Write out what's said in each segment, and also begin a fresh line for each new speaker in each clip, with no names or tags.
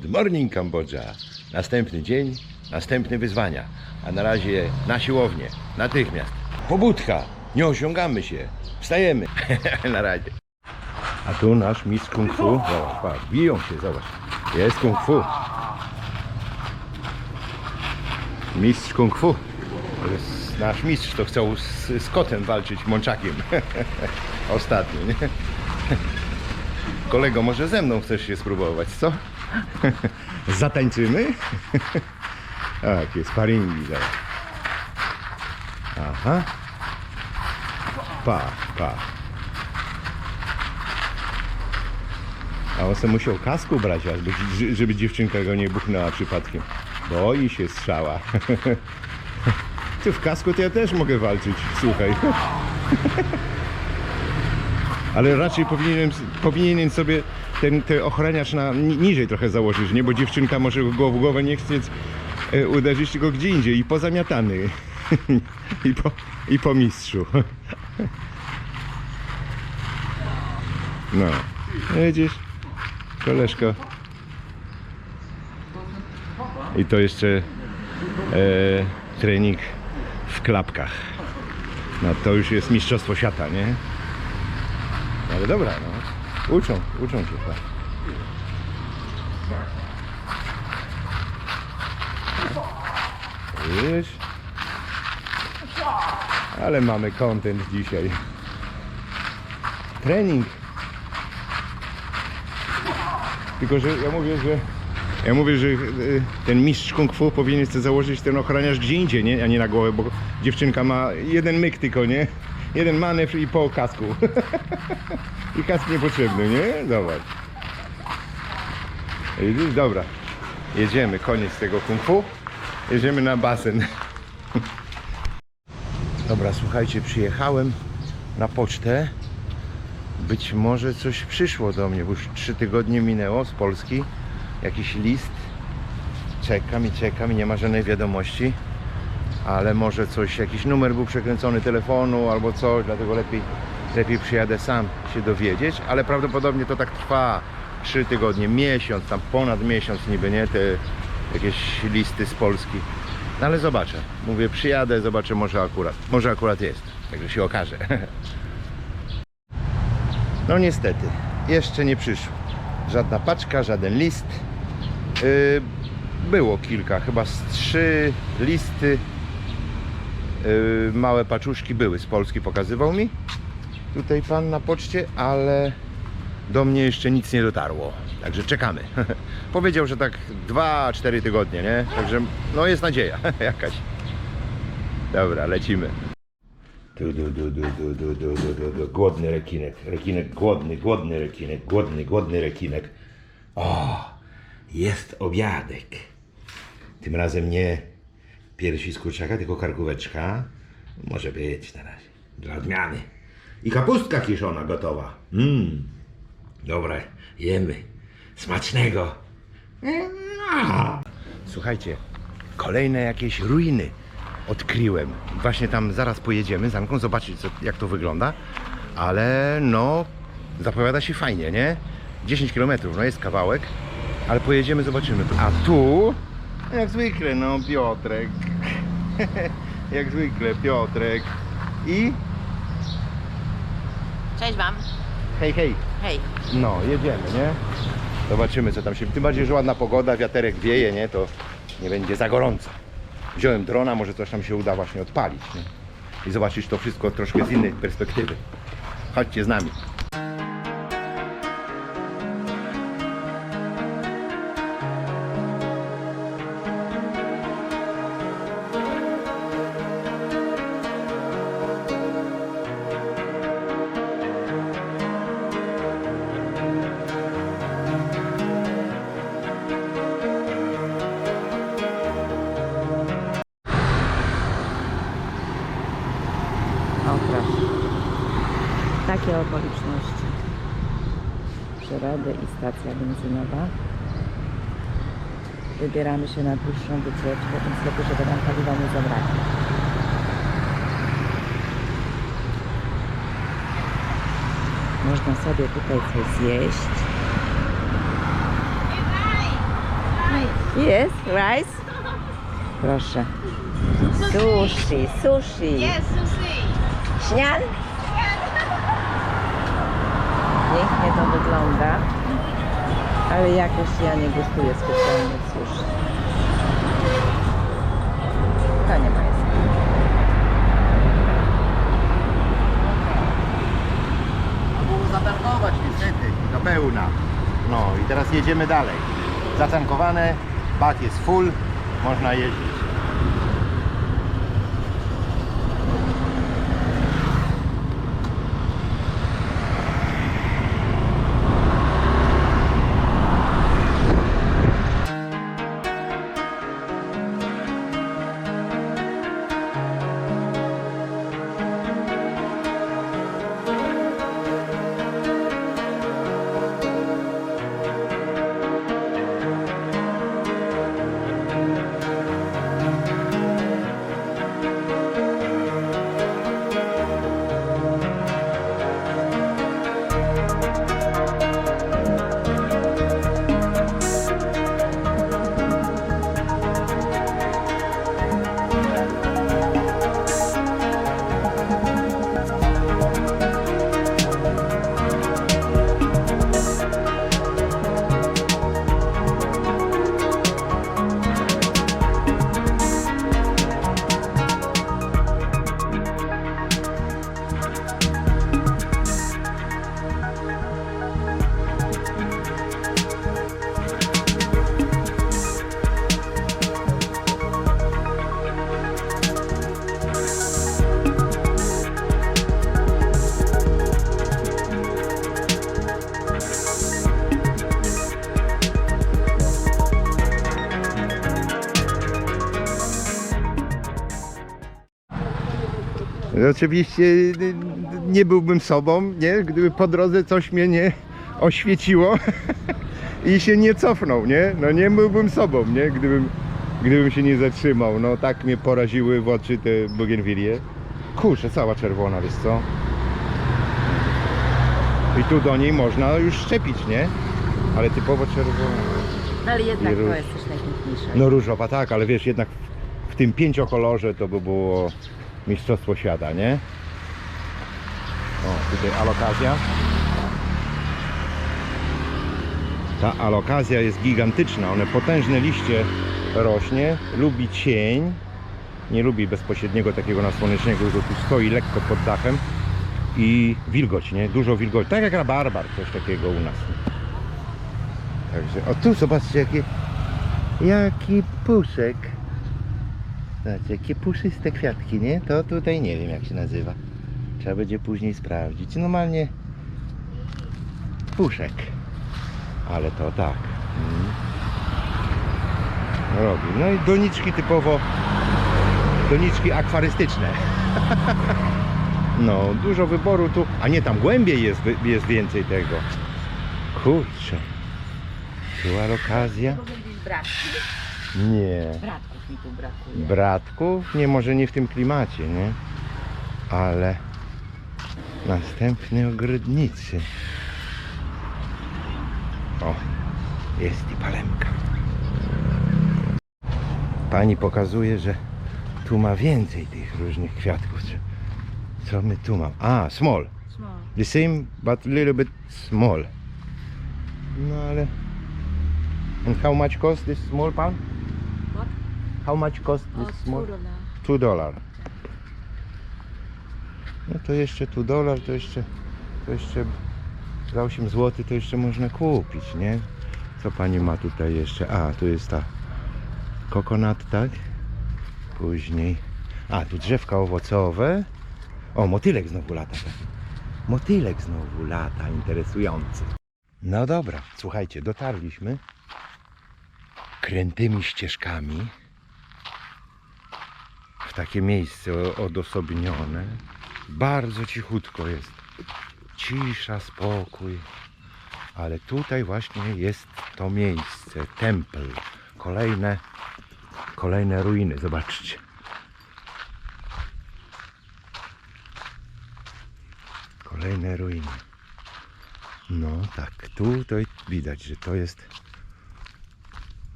Good morning Kambodża. Następny dzień, następne wyzwania. A na razie na siłownię. Natychmiast. Pobudka. Nie osiągamy się. Wstajemy. na razie. A tu nasz mistrz kung fu. Zobacz, patrz. Biją się, zobacz. Jest kung fu. Mistrz kung fu. Nasz mistrz, to chciał z, z kotem walczyć, mączakiem. Ostatnio, nie? Kolego, może ze mną chcesz się spróbować, co? Zatańczymy? tak, jest sparingi zaraz. Aha. Pa, pa. A on sobie musiał kasku brać, żeby, żeby dziewczynka go nie buchnęła przypadkiem. Boi się strzała. Ty w kasku to ja też mogę walczyć, słuchaj. Ale raczej powinienem, powinienem sobie ten, ten ochraniacz na, ni- niżej trochę założyć, nie? Bo dziewczynka może go w głowę nie chcieć e, uderzyć, tylko gdzie indziej i pozamiatany. I po, I po mistrzu. No, widzisz, koleżko. I to jeszcze e, trening w klapkach. No to już jest mistrzostwo świata, nie? Ale dobra, no. Uczą, uczą się tak. Wiesz? Ale mamy content dzisiaj. Trening. Tylko, że ja mówię, że ja mówię, że y, ten mistrz kung fu powinien sobie założyć ten ochraniarz gdzie indziej, nie? a nie na głowę, bo dziewczynka ma jeden myk tylko, nie? Jeden manewr i po kasku. I kask niepotrzebny, nie? Zobacz. Widzisz? Dobra. Jedziemy, koniec tego kung fu. Jedziemy na basen. Dobra, słuchajcie, przyjechałem na pocztę. Być może coś przyszło do mnie, bo już trzy tygodnie minęło z Polski. Jakiś list. Czekam i czekam i nie ma żadnej wiadomości. Ale może coś, jakiś numer był przekręcony telefonu albo coś, dlatego lepiej, lepiej przyjadę sam się dowiedzieć. Ale prawdopodobnie to tak trwa trzy tygodnie, miesiąc, tam ponad miesiąc niby, nie? Te jakieś listy z Polski. No ale zobaczę. Mówię, przyjadę, zobaczę, może akurat. Może akurat jest. Także się okaże. No niestety, jeszcze nie przyszło. Żadna paczka, żaden list. Yy, było kilka, chyba z trzy listy. Yy, małe paczuszki były z Polski, pokazywał mi. Tutaj pan na poczcie, ale do mnie jeszcze nic nie dotarło. Także czekamy. Powiedział, że tak 2-4 tygodnie, nie? Także no jest nadzieja jakaś. Dobra, lecimy. Du, du, du, du, du, du, du, du, du, du. Głodny rekinek, rekinek głodny, głodny rekinek, głodny, głodny rekinek. O, jest obiadek. Tym razem nie piersi z kurczaka, tylko karkóweczka. Może być na razie, dla odmiany. I kapustka kiszona gotowa. Mmm, dobre, jemy. Smacznego. Słuchajcie, kolejne jakieś ruiny odkryłem. Właśnie tam zaraz pojedziemy z zobaczyć co, jak to wygląda. Ale no, zapowiada się fajnie, nie? 10 km, no jest kawałek, ale pojedziemy, zobaczymy. A tu, jak zwykle, no Piotrek. jak zwykle Piotrek. I
Cześć Wam.
hej, hej.
Hej.
No, jedziemy, nie? Zobaczymy, co tam się... Tym bardziej, że ładna pogoda, wiaterek wieje, nie? To nie będzie za gorąco. Wziąłem drona, może coś tam się uda właśnie odpalić, nie? I zobaczyć to wszystko troszkę z innej perspektywy. Chodźcie z nami.
Takie okoliczności. Przyrody i stacja benzynowa. Wybieramy się na dłuższą wycieczkę, więc lepiej, żeby nam paliwa nie zabrakło. Można sobie tutaj coś zjeść. Yes, rice. Proszę. Sushi, sushi.
Yes, sushi.
Śnian? Pięknie to wygląda. Ale jakoś ja nie gustuję specjalnie sushi. To nie ma jest.
Było zatankować niestety, do pełna. No i teraz jedziemy dalej. Zatankowane, bak jest full, można jeździć. Oczywiście y, nie byłbym sobą, nie? gdyby po drodze coś mnie nie oświeciło i się nie cofnął, nie? No nie byłbym sobą, nie? Gdybym, gdybym się nie zatrzymał. No tak mnie poraziły w oczy te bougainvillea. Kurczę, cała czerwona, wiesz co? I tu do niej można już szczepić, nie? Ale typowo czerwona.
No ale jednak
I róż.
to jest też najpiękniejsze.
No różowa tak, ale wiesz, jednak w tym pięciokolorze to by było mistrzostwo świata, nie? O, tutaj alokazja. Ta alokazja jest gigantyczna, one potężne liście rośnie, lubi cień, nie lubi bezpośredniego takiego nasłonecznego, tylko tu stoi lekko pod dachem i wilgoć, nie? Dużo wilgoci, tak jak rabarbar, coś takiego u nas. Także, o tu zobaczcie jakie Jaki puszek. Zobaczcie, jakie puszyste kwiatki, nie? To tutaj nie wiem jak się nazywa. Trzeba będzie później sprawdzić. Normalnie puszek. Ale to tak. Mm. Robi. No i doniczki typowo doniczki akwarystyczne. No, dużo wyboru tu. A nie, tam głębiej jest, jest więcej tego. Kurczę. Tu alokazja.
Powinien być bratki.
Nie.
Bratków mi tu brakuje.
Bratków? Nie, może nie w tym klimacie, nie? Ale następny ogrodnicy. O, jest i palemka. Pani pokazuje, że tu ma więcej tych różnych kwiatków. Co- my tu mam? A, small.
Small.
The same, but a little bit small. No ale... And how much cost this small palm? How much cost
O,
this small?
cudowna.
2 dolar. No to jeszcze 2 dolar, to jeszcze, to jeszcze za 8 zł to jeszcze można kupić, nie? Co pani ma tutaj jeszcze? A, tu jest ta kokonat, tak? Później. A, tu drzewka owocowe. O, motylek znowu lata. tak. Motylek znowu lata, interesujący. No dobra, słuchajcie, dotarliśmy krętymi ścieżkami takie miejsce odosobnione. Bardzo cichutko jest. Cisza, spokój. Ale tutaj właśnie jest to miejsce, tempel. Kolejne, kolejne ruiny, zobaczcie. Kolejne ruiny. No tak, tutaj widać, że to jest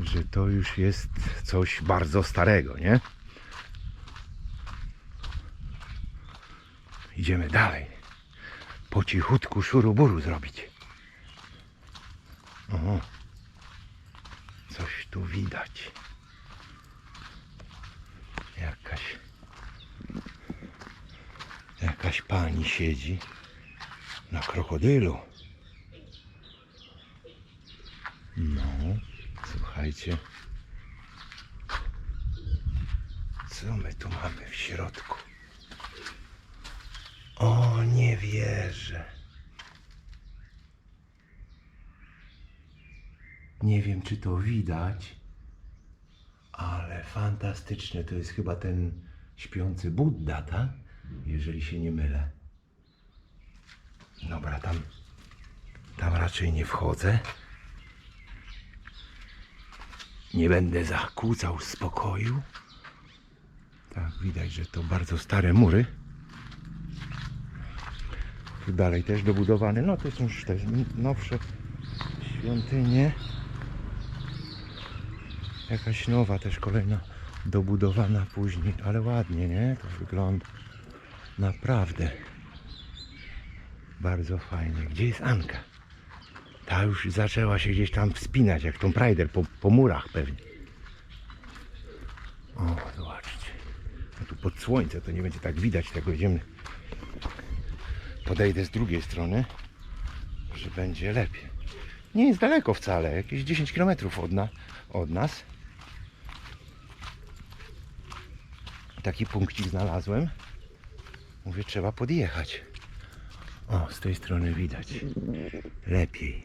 że to już jest coś bardzo starego, nie? Idziemy dalej. Po cichutku szuruburu zrobić. O, coś tu widać. Jakaś jakaś pani siedzi na krokodylu. No, słuchajcie. Co my tu mamy w środku? O, nie wierzę. Nie wiem, czy to widać, ale fantastyczne. To jest chyba ten śpiący Buddha, tak? Jeżeli się nie mylę. Dobra, tam, tam raczej nie wchodzę. Nie będę zakłócał spokoju. Tak, widać, że to bardzo stare mury. Tu dalej też dobudowane. No to są już też nowsze świątynie. Jakaś nowa też kolejna dobudowana później, ale ładnie, nie? To wygląda naprawdę bardzo fajnie. Gdzie jest Anka? Ta już zaczęła się gdzieś tam wspinać, jak Tomb Raider, po, po murach pewnie. O, zobaczcie. Tu pod słońce to nie będzie tak widać tego. Idziemy. Podejdę z drugiej strony, że będzie lepiej. Nie jest daleko wcale, jakieś 10 km od, na, od nas. Taki punkcik znalazłem. Mówię, trzeba podjechać. O, z tej strony widać. Lepiej.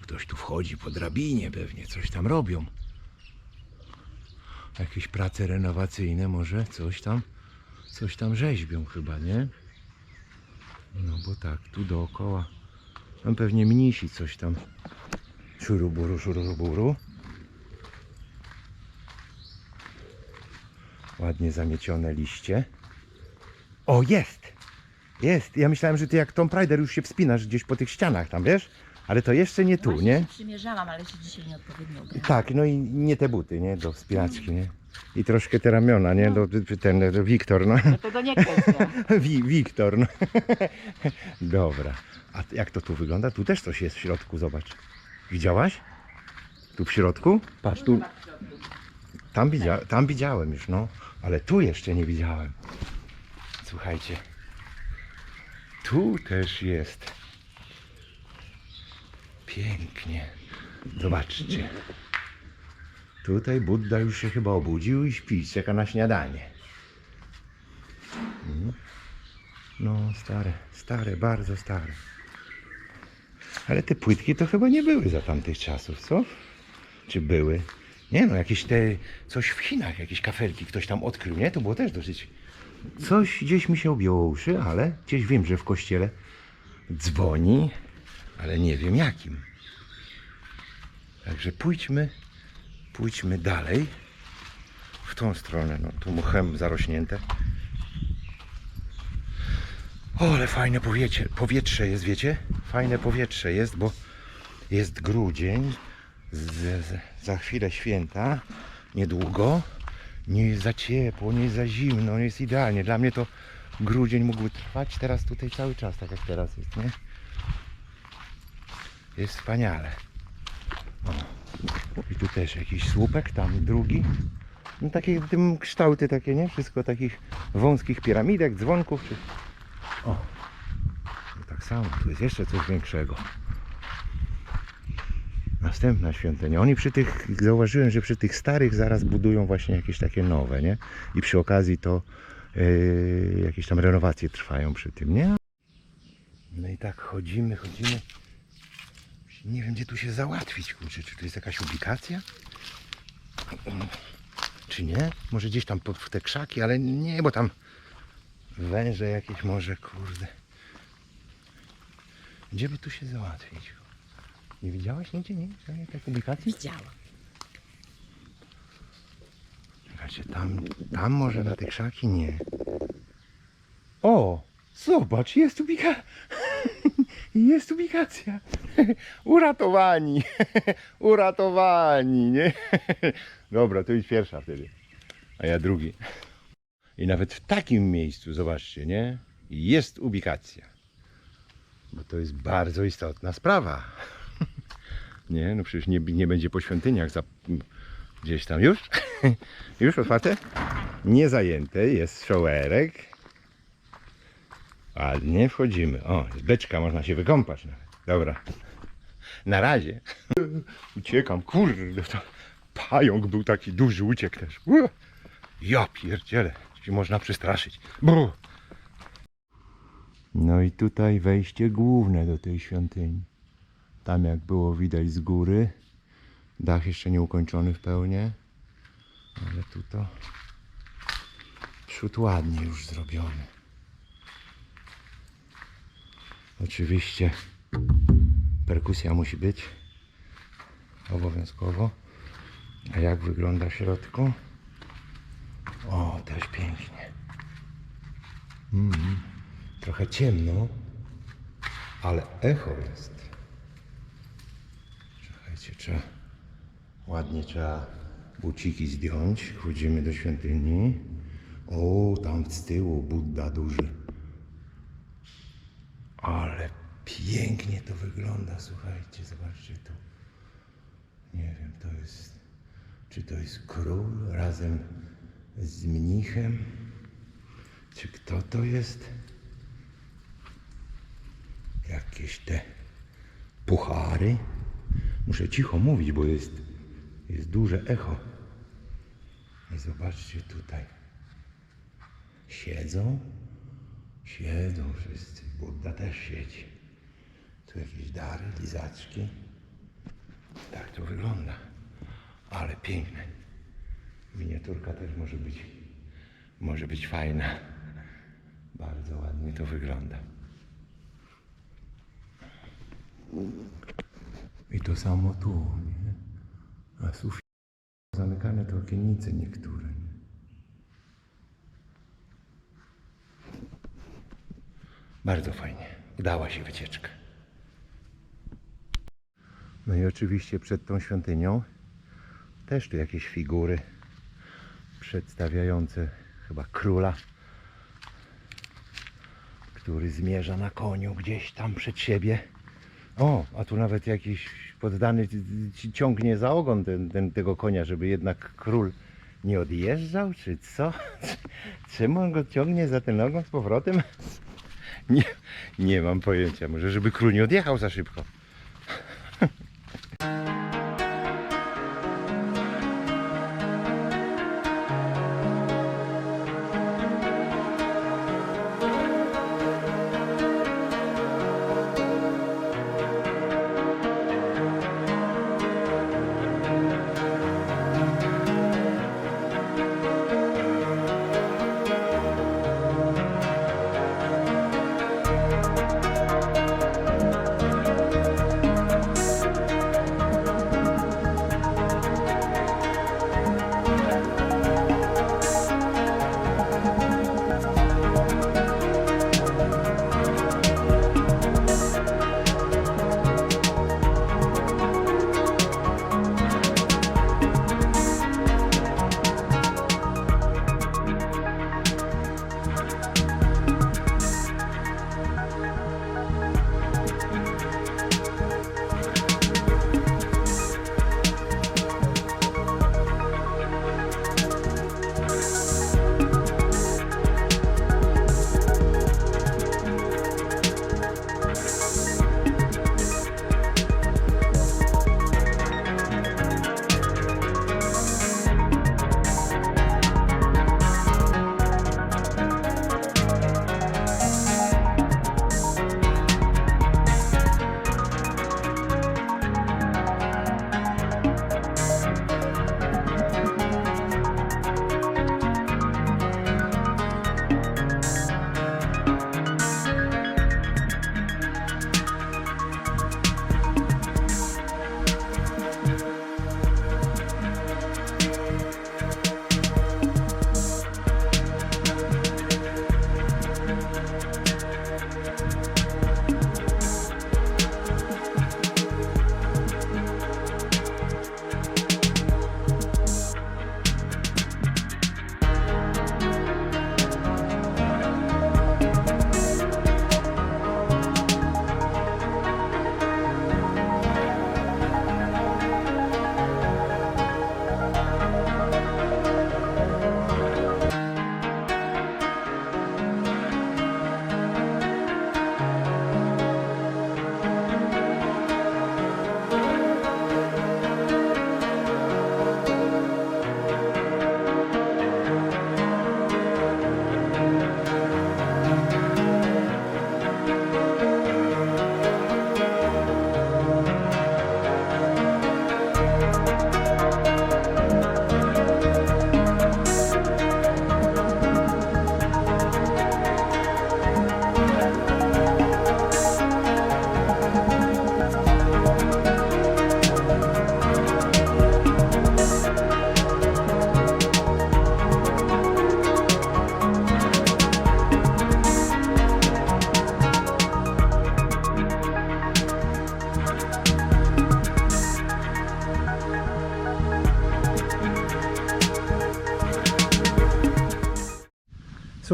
Ktoś tu wchodzi po drabinie pewnie, coś tam robią. Jakieś prace renowacyjne może, coś tam, coś tam rzeźbią chyba, nie? No bo tak, tu dookoła. Tam pewnie mnisi coś tam. Szuruburu, szuruburu. Ładnie zamiecione liście. O, jest! Jest! Ja myślałem, że ty jak Tom Raider już się wspinasz gdzieś po tych ścianach tam, wiesz? Ale to jeszcze nie tu,
Właśnie
nie?
się przymierzałam, ale się dzisiaj nieodpowiednio ubrałam.
Tak, no i nie te buty, nie? Do wspinaczki, nie? I troszkę te ramiona, nie? Do, ten, do Wiktor, no.
No tego nie kwestia.
Wi, Wiktor, no. Dobra. A jak to tu wygląda? Tu też coś jest w środku, zobacz. Widziałaś? Tu w środku? Patrz, tu. Tam, widzia, tam widziałem już, no. Ale tu jeszcze nie widziałem. Słuchajcie. Tu też jest. Pięknie. Zobaczcie. Tutaj Budda już się chyba obudził i śpi, czeka na śniadanie. No, stare, stare, bardzo stare. Ale te płytki to chyba nie były za tamtych czasów, co? Czy były? Nie no, jakieś te, coś w Chinach, jakieś kafelki ktoś tam odkrył, nie? To było też dosyć... Coś gdzieś mi się objęło uszy, ale gdzieś wiem, że w kościele dzwoni, ale nie wiem jakim. Także pójdźmy, pójdźmy dalej w tą stronę, no tu mchem zarośnięte. O, ale fajne powietrze, powietrze jest, wiecie? Fajne powietrze jest, bo jest grudzień, z, z, za chwilę święta, niedługo. Nie jest za ciepło, nie jest za zimno, jest idealnie. Dla mnie to grudzień mógłby trwać teraz tutaj cały czas, tak jak teraz jest, nie? Jest wspaniale. O. I tu też jakiś słupek, tam drugi. No takie tym kształty takie, nie? Wszystko takich wąskich piramidek, dzwonków czy o, no tak samo, tu jest jeszcze coś większego. Następna świątynia. Oni przy tych, zauważyłem, że przy tych starych zaraz budują właśnie jakieś takie nowe, nie? I przy okazji to yy, jakieś tam renowacje trwają przy tym, nie? No i tak chodzimy, chodzimy. Nie wiem, gdzie tu się załatwić, kurczę. Czy tu jest jakaś ubikacja? Czy nie? Może gdzieś tam pod te krzaki, ale nie, bo tam węże jakieś może, kurde. Gdzie by tu się załatwić? Nie widziałaś nigdzie, nie? Jakiej publikacji?
Widziałam.
Czekajcie, tam, tam może na te krzaki? Nie. O! Zobacz, jest ubika... jest ubikacja. Uratowani. Uratowani, nie? Dobra, to już pierwsza wtedy. A ja drugi. I nawet w takim miejscu, zobaczcie, nie? Jest ubikacja. Bo to jest bardzo istotna sprawa. Nie, no przecież nie, nie będzie po świątyniach za, gdzieś tam już. Już otwarte? Nie zajęte, jest szołerek. Ładnie wchodzimy. O, jest beczka, można się wykąpać nawet. Dobra. Na razie. Uciekam, kurde. To pająk był taki duży, uciekł też. Ja pierdzielę, się można przestraszyć. Bru. No i tutaj wejście główne do tej świątyni. Tam jak było widać z góry. Dach jeszcze nie ukończony w pełni. Ale tu to przód ładnie już zrobiony. Oczywiście perkusja musi być obowiązkowo. A jak wygląda w środku? O, też pięknie. Mm, trochę ciemno, ale echo jest. Czekajcie, trzeba ładnie trzeba buciki zdjąć. Wchodzimy do świątyni. O, tam z tyłu Budda duży. Ale pięknie to wygląda, słuchajcie, zobaczcie tu. Nie wiem, to jest, czy to jest król razem z mnichem? Czy kto to jest? Jakieś te puchary. Muszę cicho mówić, bo jest, jest duże echo. I zobaczcie tutaj. Siedzą, siedzą wszyscy. Budda też siedzi. Tu jakieś dary, lizaczki. Tak to wygląda. Ale piękne. Miniaturka też może być, może być fajna. Bardzo ładnie to wygląda. I to samo tu, nie? A sufit zamykane to okiennice niektóre. Bardzo fajnie. Udała się wycieczka. No i oczywiście przed tą świątynią też tu jakieś figury przedstawiające chyba króla, który zmierza na koniu gdzieś tam przed siebie. O, a tu nawet jakiś poddany ci- ciągnie za ogon ten, ten, tego konia, żeby jednak król nie odjeżdżał, czy co? Czemu on go ciągnie za ten ogon z powrotem? Nie, nie mam pojęcia. Może żeby król nie odjechał za szybko.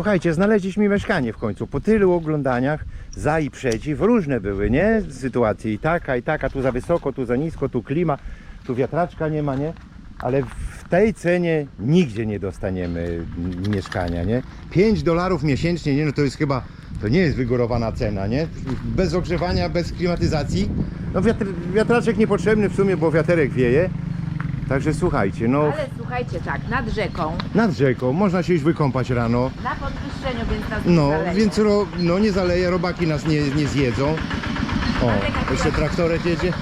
Słuchajcie, znaleźliśmy mieszkanie w końcu. Po tylu oglądaniach, za i przeciw, różne były, nie? Sytuacje i taka, i taka, tu za wysoko, tu za nisko, tu klima, tu wiatraczka nie ma, nie? Ale w tej cenie nigdzie nie dostaniemy mieszkania, nie? 5 dolarów miesięcznie, nie? No to jest chyba, to nie jest wygórowana cena, nie? Bez ogrzewania, bez klimatyzacji. No wiatr, wiatraczek niepotrzebny w sumie, bo wiaterek wieje. Także słuchajcie, no
Ale słuchajcie, tak, nad rzeką,
nad rzeką, można się iść wykąpać rano.
na podwyższeniu, więc nas nie
No,
zaleje.
więc ro, no nie zaleje, robaki nas nie, nie zjedzą. O, jeszcze traktorek jedzie.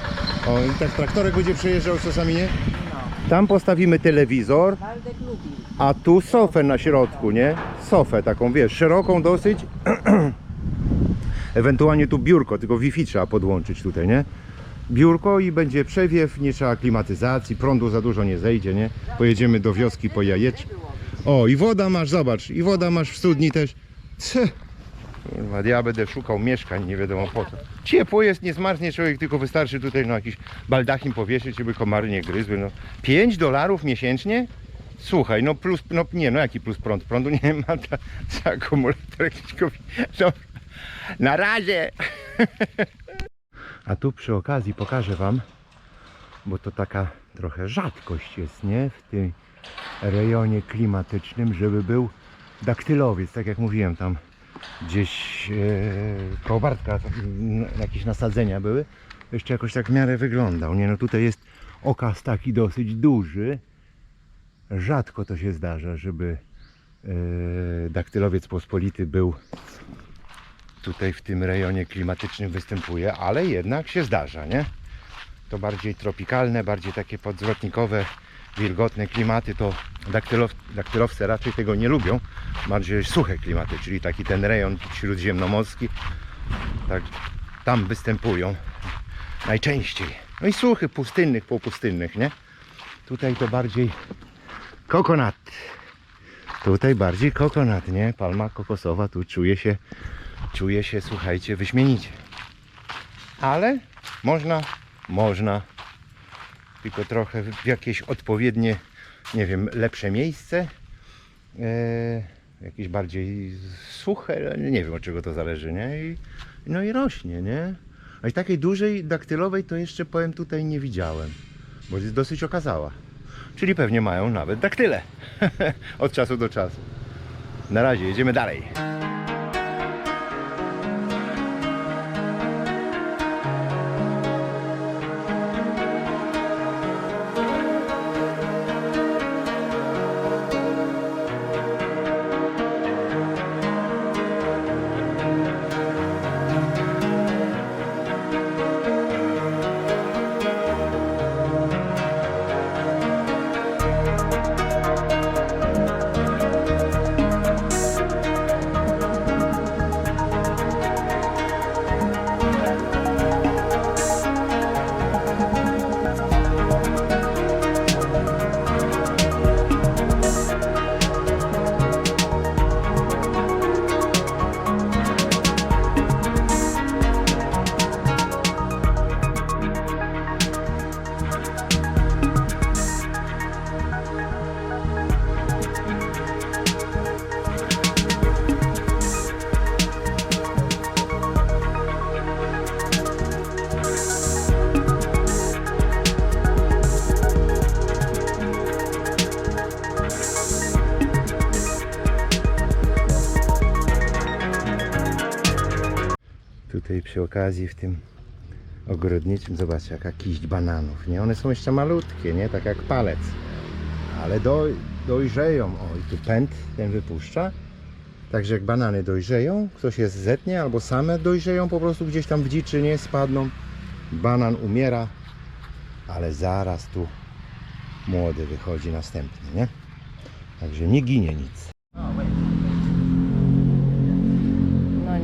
O, i tak traktorek będzie przejeżdżał czasami, nie?
No,
Tam postawimy telewizor,
Waldek lubi.
a tu sofę na środku, nie? Sofę taką, wiesz, szeroką dosyć. Ewentualnie tu biurko, tylko Wi-Fi trzeba podłączyć tutaj, nie? Biurko i będzie przewiew, nie trzeba klimatyzacji, prądu za dużo nie zejdzie, nie? Pojedziemy do wioski po jajeczki. O, i woda masz, zobacz, i woda masz w studni też. Cie. Kurwa, ja będę szukał mieszkań, nie wiadomo po co. Ciepło jest, nie zmarznie człowiek, tylko wystarczy tutaj no jakiś baldachim powiesić, żeby komary nie gryzły. No. 5 dolarów miesięcznie? Słuchaj, no plus, no nie, no jaki plus prąd? Prądu nie ma, ta, ta akumulator jakiś. No, na razie! A tu przy okazji pokażę Wam, bo to taka trochę rzadkość jest, nie? W tym rejonie klimatycznym, żeby był daktylowiec, tak jak mówiłem, tam gdzieś e, koło Bartka jakieś nasadzenia były. Jeszcze jakoś tak w miarę wyglądał, nie? No tutaj jest okaz taki dosyć duży. Rzadko to się zdarza, żeby e, daktylowiec pospolity był tutaj w tym rejonie klimatycznym występuje, ale jednak się zdarza, nie? To bardziej tropikalne, bardziej takie podzwrotnikowe, wilgotne klimaty, to daktylow, daktylowce raczej tego nie lubią. Bardziej suche klimaty, czyli taki ten rejon śródziemnomorski, tak, tam występują najczęściej. No i suchy, pustynnych, półpustynnych, nie? Tutaj to bardziej kokonat. Tutaj bardziej kokonat, nie? Palma kokosowa, tu czuje się czuję się, słuchajcie, wyśmienicie. Ale można, można, tylko trochę w jakieś odpowiednie, nie wiem, lepsze miejsce, e, jakieś bardziej suche, nie wiem od czego to zależy, nie? I, no i rośnie, nie? A i takiej dużej daktylowej to jeszcze powiem tutaj nie widziałem, bo jest dosyć okazała. Czyli pewnie mają nawet daktyle od czasu do czasu. Na razie, jedziemy dalej. Przy okazji w tym ogrodniczym, zobaczcie jaka kiść bananów, nie? One są jeszcze malutkie, nie? Tak jak palec. Ale do, dojrzeją. O, i tu pęd ten wypuszcza. Także jak banany dojrzeją, ktoś je zetnie albo same dojrzeją po prostu gdzieś tam w dziczy, nie? Spadną. Banan umiera, ale zaraz tu młody wychodzi następny, nie? Także nie ginie nic.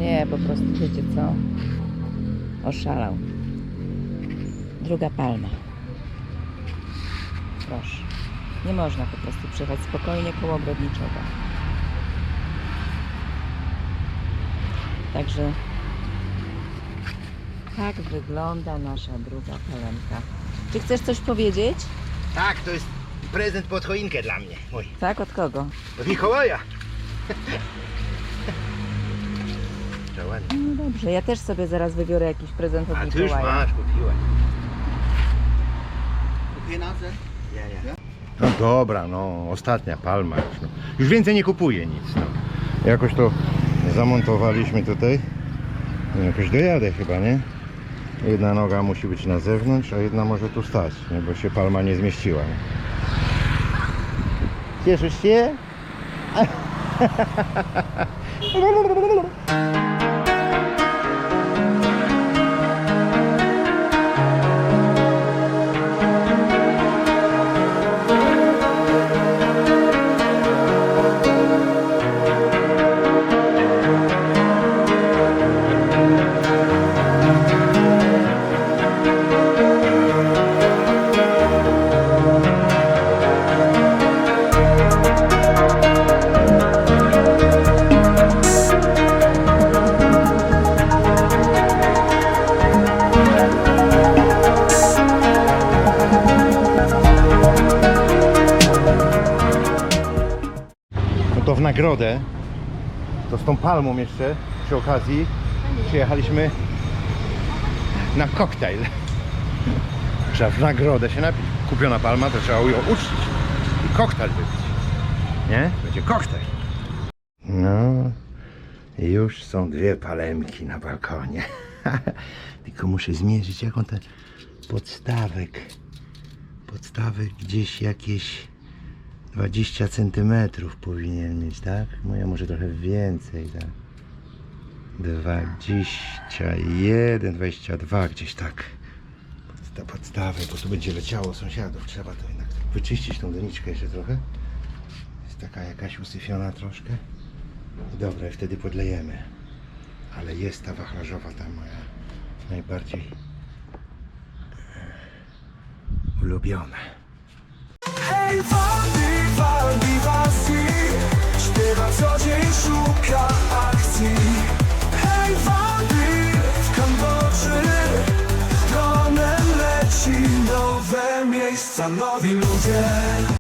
Nie, po prostu wiecie co? Oszalał. Druga palma. Proszę. Nie można po prostu przyjechać spokojnie koło ogrodniczego. Także tak wygląda nasza druga palemka. Czy chcesz coś powiedzieć?
Tak, to jest prezent pod choinkę dla mnie. Mój.
Tak, od kogo?
Od Mikołaja.
No dobrze, ja też sobie zaraz wybiorę jakiś prezent od
A ty już
Mikołaja.
masz, kupiłaś.
Okay, now, sir?
No dobra, no ostatnia palma już. No. Już więcej nie kupuję nic. No. Jakoś to zamontowaliśmy tutaj. No, Jakoś dojadę chyba, nie? Jedna noga musi być na zewnątrz, a jedna może tu stać, nie? bo się palma nie zmieściła. Nie? Cieszysz się? nagrodę, to z tą palmą jeszcze przy okazji przyjechaliśmy na koktajl. Trzeba w nagrodę się napić. Kupiona palma, to trzeba ją uczcić i koktajl wypić. Nie? Będzie koktajl. No, już są dwie palemki na balkonie. Tylko muszę zmierzyć jaką ten podstawek. Podstawek gdzieś jakieś 20 centymetrów powinien mieć, tak? Moja może trochę więcej, tak? 21, 22 gdzieś tak. Podsta podstawę, bo tu będzie leciało sąsiadów. Trzeba to jednak wyczyścić tą doniczkę jeszcze trochę. Jest taka jakaś usyfiona troszkę. Dobra, i wtedy podlejemy. Ale jest ta wachlarzowa, ta moja najbardziej e, ulubiona
co dzień, szuka akcji. W Kambodży. Dronem leci nowe miejsca, nowi ludzie.